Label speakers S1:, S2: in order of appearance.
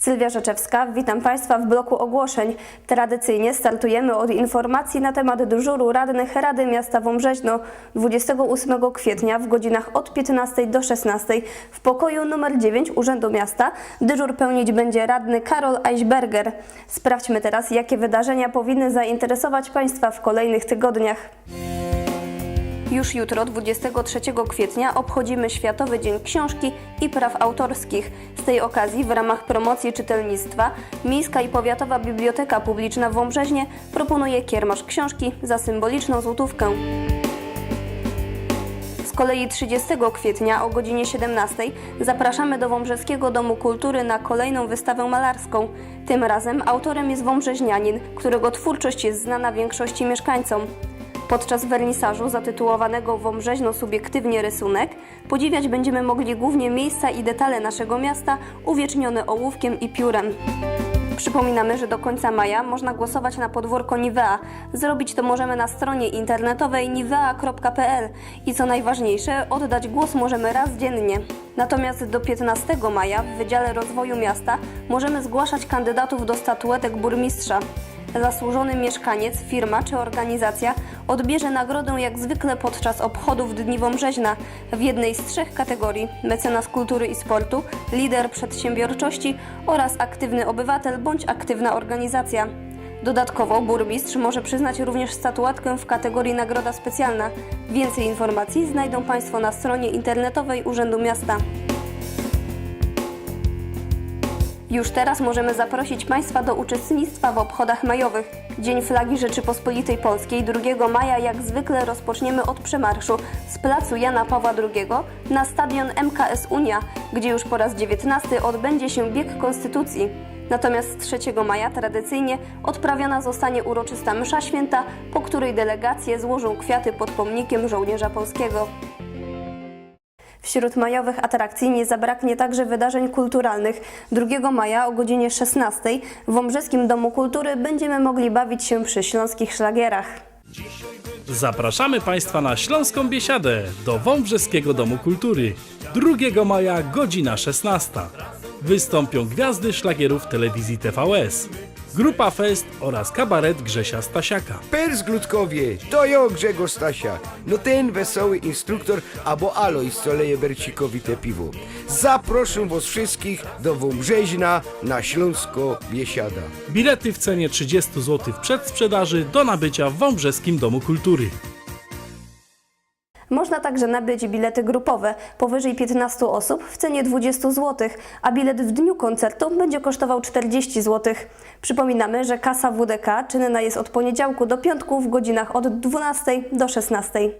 S1: Sylwia Rzeczewska, witam Państwa w bloku ogłoszeń. Tradycyjnie startujemy od informacji na temat dyżuru radnych Rady Miasta Wąbrzeźno 28 kwietnia w godzinach od 15 do 16 w pokoju numer 9 Urzędu Miasta. Dyżur pełnić będzie radny Karol Eichberger. Sprawdźmy teraz, jakie wydarzenia powinny zainteresować Państwa w kolejnych tygodniach. Już jutro, 23 kwietnia, obchodzimy Światowy Dzień Książki i Praw Autorskich. Z tej okazji, w ramach promocji czytelnictwa, Miejska i Powiatowa Biblioteka Publiczna w Wąbrzeźnie proponuje kiermasz książki za symboliczną złotówkę. Z kolei 30 kwietnia o godzinie 17 zapraszamy do Wąbrzeskiego Domu Kultury na kolejną wystawę malarską. Tym razem autorem jest wąbrzeźnianin, którego twórczość jest znana większości mieszkańcom. Podczas wernisażu zatytułowanego Wąbrzeźno subiektywnie rysunek podziwiać będziemy mogli głównie miejsca i detale naszego miasta uwiecznione ołówkiem i piórem. Przypominamy, że do końca maja można głosować na podwórko Nivea. Zrobić to możemy na stronie internetowej nivea.pl i co najważniejsze, oddać głos możemy raz dziennie. Natomiast do 15 maja w Wydziale Rozwoju Miasta możemy zgłaszać kandydatów do statuetek burmistrza. Zasłużony mieszkaniec, firma czy organizacja odbierze nagrodę jak zwykle podczas obchodów Dni Wąbrzeźna w jednej z trzech kategorii mecenas kultury i sportu, lider przedsiębiorczości oraz aktywny obywatel bądź aktywna organizacja. Dodatkowo burmistrz może przyznać również statuetkę w kategorii nagroda specjalna. Więcej informacji znajdą Państwo na stronie internetowej Urzędu Miasta. Już teraz możemy zaprosić Państwa do uczestnictwa w obchodach majowych. Dzień Flagi Rzeczypospolitej Polskiej 2 maja jak zwykle rozpoczniemy od przemarszu z placu Jana Pawła II na stadion MKS Unia, gdzie już po raz 19 odbędzie się bieg Konstytucji. Natomiast 3 maja tradycyjnie odprawiona zostanie uroczysta msza święta, po której delegacje złożą kwiaty pod pomnikiem żołnierza polskiego. Wśród majowych atrakcji nie zabraknie także wydarzeń kulturalnych. 2 maja o godzinie 16 w Wąbrzeskim Domu Kultury będziemy mogli bawić się przy śląskich szlagierach.
S2: Zapraszamy Państwa na Śląską Biesiadę do Wąbrzeskiego Domu Kultury. 2 maja, godzina 16. Wystąpią gwiazdy szlagierów telewizji TVS, Grupa Fest oraz kabaret Grzesia Stasiaka.
S3: Pers Glutkowie, to ja Grzegorz Stasiak. No ten wesoły instruktor, albo Alois, co leje Bercikowi te piwo. Zaproszę was wszystkich do Wąbrzeźna na Śląsko Biesiada.
S2: Bilety w cenie 30 zł w przedsprzedaży do nabycia w Wąbrzeskim Domu Kultury.
S1: Można także nabyć bilety grupowe powyżej 15 osób w cenie 20 zł, a bilet w dniu koncertu będzie kosztował 40 zł. Przypominamy, że kasa WDK czynna jest od poniedziałku do piątku w godzinach od 12 do 16.